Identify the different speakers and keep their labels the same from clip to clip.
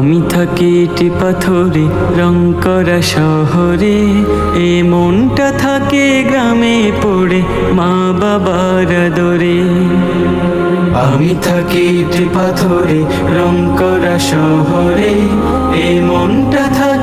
Speaker 1: আমি থাকি ইটি পাথরে, রং করা শহরে। এ মনটা থাকে গ্রামে পড়ে, মা বাবার দরে আমি থাকি ইটি পাথরে, রং করা শহরে, এ মনটা থাকে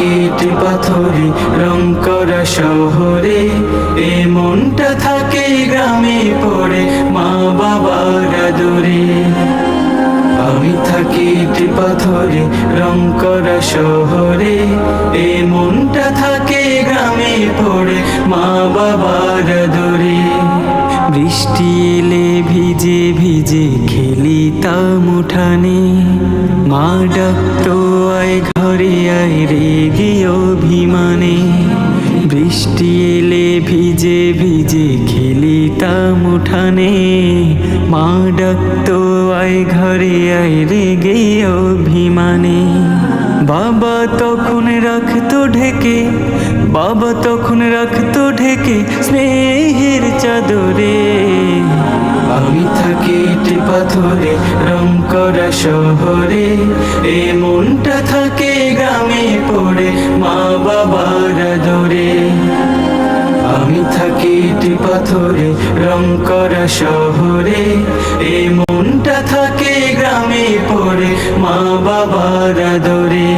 Speaker 1: ইটি পাথরে রং করা শহরে, এ মনটা থাকে গ্রামে পড়ে, মা বাবার দূরে আমি থাকি ইটি পাথরে রং করা শহরে, এ মনটা থাকে গ্রামে পড়ে, মা বাবার দূরে বৃষ্টি এলে ভিজে ভিজে খেলিতাম উঠানে, মা ডাকতো আয় রেগে অভিমানে, বৃষ্টি এলে ভিজে ভিজে খেলিতাম উঠানে। মা ডাকতো, আয় ঘরে, আয় রেগে অভিমানে। বাবা তখন রাখতো ঢেকে, বাবা তখন রাখতো ঢেকে স্নেহের চাদরে। আমি থাকি পাথরে, রং করা শহরে, এ মনটা থাকে পড়ে, মা বাবার দরে আমি থাকি টি পাথরে রং করা শহরে। এ মনটা থাকে গ্রামে পড়ে, মা বাবার দরে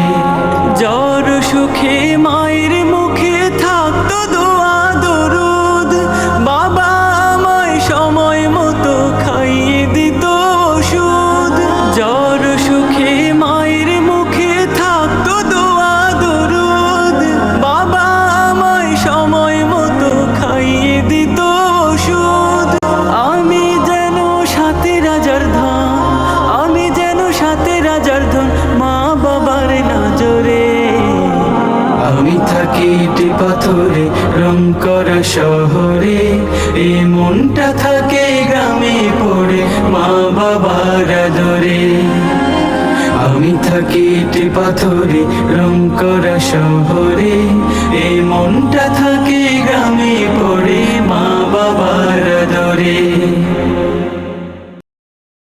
Speaker 1: রাজার ধন মা বাবার নজরে। আমি থাকি ইটি পাথরে, রং করা শহরে। এ মনটা থাকে গ্রামে পড়ে মা বাবার দরে আমি থাকি ইটি পাথরে, রং করা শহরে। এ মনটা থাকে গ্রামে